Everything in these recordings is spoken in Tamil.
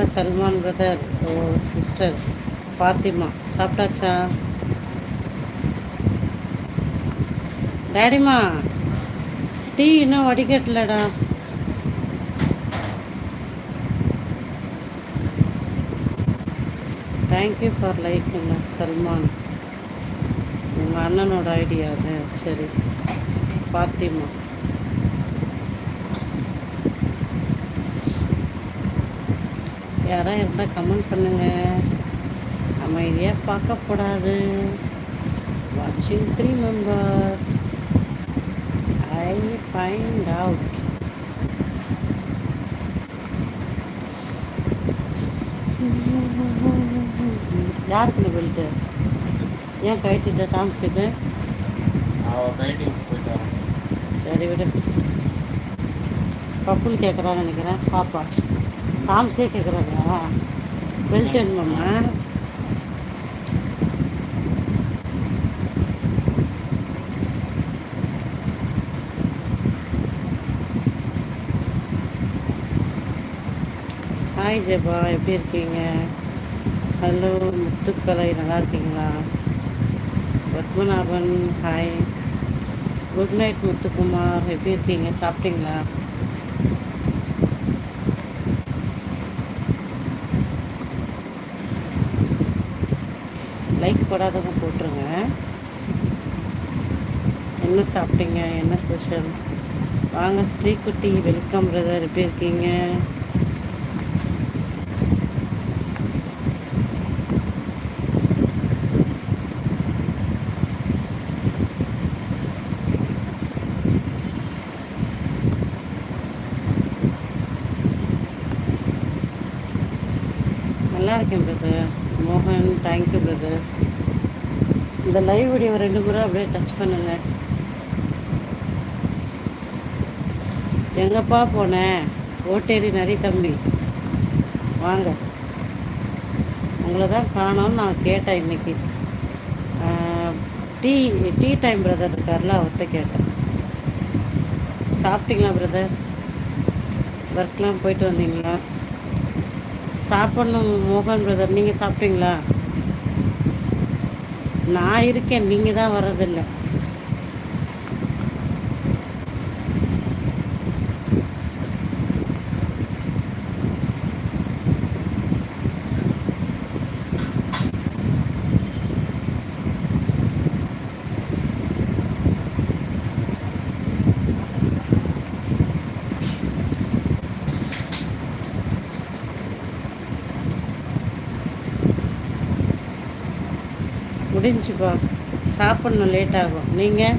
வாங்க சல்மான் பிரதர் ஓ சிஸ்டர் ஃபாத்திமா. சாப்பிட்டாச்சா? டேடிமா டீ இன்னும் வடிகட்டலடா. Thank you for like Salman. உங்கள் அண்ணனோட ஐடியா அது. சரி. ஃபாத்திமா. யாராக இருந்தால் கமெண்ட் பண்ணுங்கள் அமைதியாக பார்க்கக்கூடாது வாட்சிங் three member I find out யாருக்கு இந்த பெல்ட்டு ஏன் கட்டிட்ட டாம்ஸுக்கு? சரி விடு. பப்புல் கேட்குறான்னு நினைக்கிறேன். பாப்பா. டாம்ஸே கேட்குறாங்களா பெல்ட் வேணுமாம்மா ஹாய் ஜெபா எப்படி இருக்கீங்க? ஹலோ முத்துக்கலை நல்லா இருக்கீங்களா? Padmanabhan hi good night Muthukumar. எப்படி இருக்கீங்க? சாப்பிட்டீங்களா? லைக் போடாதவங்க போட்டுருங்க. என்ன சாப்பிட்டீங்க? என்ன ஸ்பெஷல் வாங்க ஸ்ரீகுட்டி வெல்கம் பிரதர் எப்படி இருக்கீங்க? நல்லா இருக்கேன் பிரதர் மோகன் தேங்க்யூ பிரதர் இந்த லைவ் வீடியோ ரெண்டு முறை அப்படியே டச் பண்ணுங்க. எங்கப்பா போனேன் ஓட்டேரி நரி தம்பி. வாங்க. உங்களை தான் காணோம்னு நான் கேட்டேன் இன்னைக்கு. டீ டீ டைம் பிரதர் இருக்கார்ல அவர்கிட்ட கேட்டேன். சாப்பிட்டீங்களா பிரதர் ஒர்க்லாம் போயிட்டு வந்தீங்களா? சாப்பிட்ணும் மோகன் பிரதர் நீங்கள் சாப்பிட்டீங்களா? நான் இருக்கேன். நீங்கள் தான் வர்றதில்லை. முடிஞ்சுப்பா சாப்பிட்ணும் லேட் ஆகும். நீங்கள்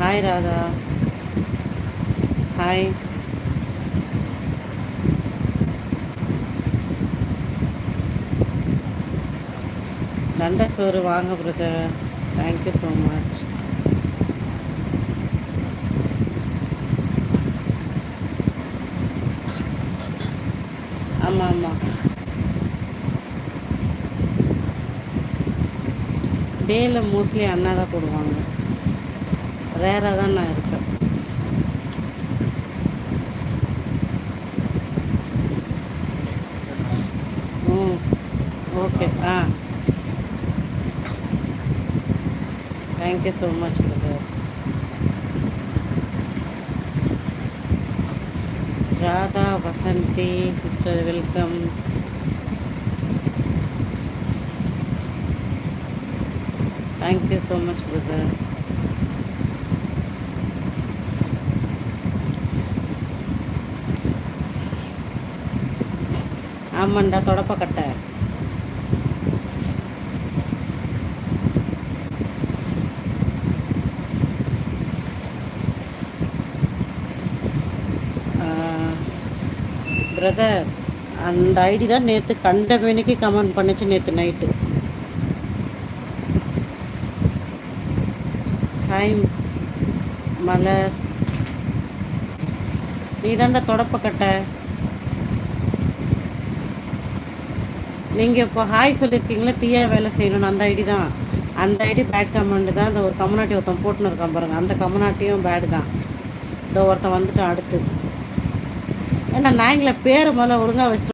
ஹாய் ராதா. ஹாய் தண்டை சோறு வாங்க பிரதர் தேங்க்யூ ஸோ மச் ஆமாம் ஆமாம் டேயில் மோஸ்ட்லி அண்ணா தான் போடுவாங்க. ரேராக தான் நான் இருக்கேன் ம் okay ah. Thank you so much brother Radha Vasanthi sister welcome thank you so much brother ஆமாண்டா தொடப்பக்கட்டை பிரதர் அந்த ஐடி தான் நேற்று கண்ட வேணிக்கு கமெண்ட் பண்ணிச்சு நேற்று நைட்டு ஹாய் மலர் நீ தாண்டா தொடப்பக்கட்டை நீங்கள் இப்போ ஹாய் சொல்லியிருக்கீங்களா தீயா வேலை செய்யணும்னு அந்த ஐடி தான். அந்த ஐடி பேட் கமெண்ட் தான். இந்த ஒரு கம்யூனிட்டி ஒருத்தன் போட்டுன்னு இருக்கான் பாருங்க. அந்த கம்முனாட்டியும் பேடு தான். இந்த ஒருத்தன் வந்துட்டான் அடுத்து. ஏன்னா நாய்ங்களை பேரை முதல்ல ஒழுங்காக வச்சுட்டு